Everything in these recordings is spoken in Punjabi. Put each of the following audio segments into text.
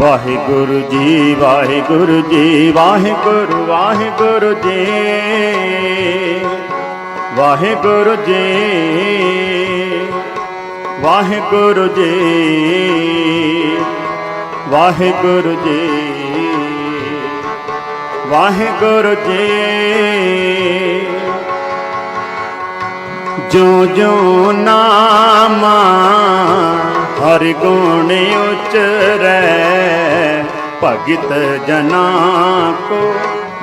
ਵਾਹਿਗੁਰੂ ਜੀ ਵਾਹਿਗੁਰੂ ਜੀ, ਵਾਹਿਗੁਰੂ ਵਾਹਿਗੁਰੂ ਜੀ। ਵਾਹਿਗੁਰੂ ਜੀ ਵਾਹਿਗੁਰੂ ਜੀ। ਵਾਹਿਗੁਰੂ ਜੀ ਵਾਹਿਗੁਰੂ ਜੀ। ਜੋ ਜੋ ਨਾਮਾ ਹਰਿ ਗੁਣ ਉਚਰੈ ਭਗਤ ਜਨਾ ਕੋ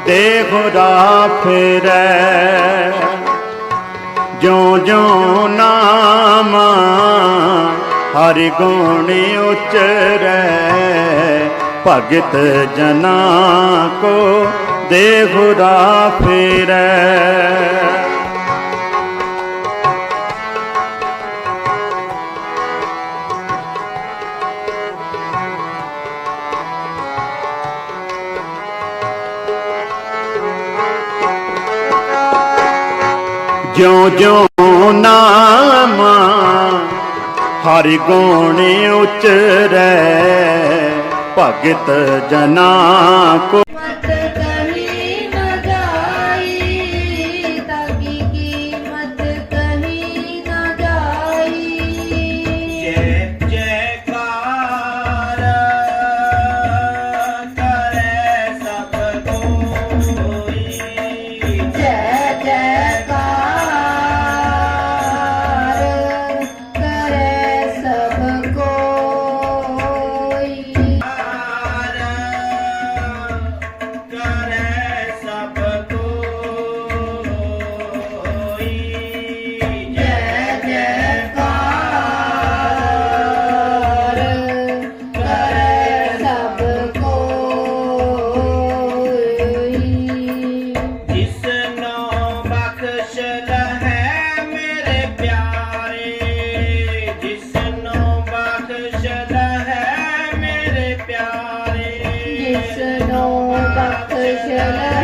ਦੇਹੁਰਾ ਫਿਰੈ। ਜੋ ਜੋ ਨਾਮ ਹਰਿ ਗੁਣ ਉਚਰੈ ਭਗਤ ਜਨਾ ਕੋ ਦੇਹੁਰਾ ਫਿਰੈ। ਜਿਉ ਜਿਉ ਨਾਮ ਹਰਿ ਗੁਣ ਉਚਰੈ ਭਗਤ ਜਨਾ ਕੋ la la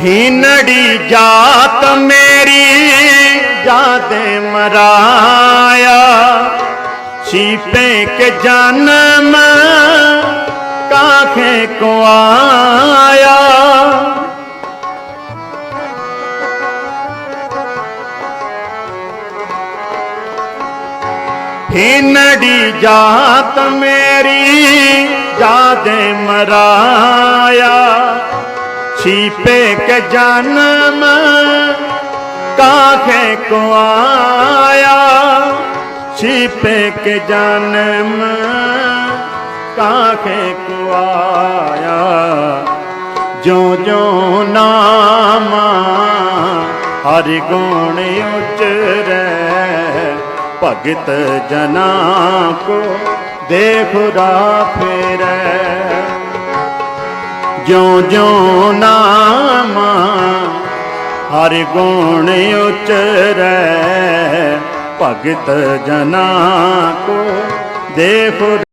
हीनड़ी जात मेरी ਜਾਦੇ ਮਰਾਇਆ। ਛੀਪੇ ਕੇ ਜਨਮ ਕਾਖੇ ਕੋ ਆਇਆ। ਹੀਨੜੀ ਜਾਤ ਮੇਰੀ ਜਾਦੇ ਮਰਾਇਆ। ਛੀਪੇ ਕੇ ਜਨਮ ਕਾਖੇ ਕੋ ਆਇਆ? ਛੀਪੇ ਕੇ ਜਨਮ ਕਾਖੇ ਕੋ ਆਇਆ? ਜੋ ਜੋ ਨਾਮਾ ਹਰਿ ਗੁਣ ਉਚਰੈ ਭਗਤ ਜਨਾ ਕੋ ਦੇਖੁਰਾ ਫੇਰੈ। ਜਿਉ ਜਿਉ ਨਾਮ ਹਰਿ ਗੁਣ ਉਚਰੈ ਭਗਤ ਜਨਾ ਕੋ ਦੇਖੁ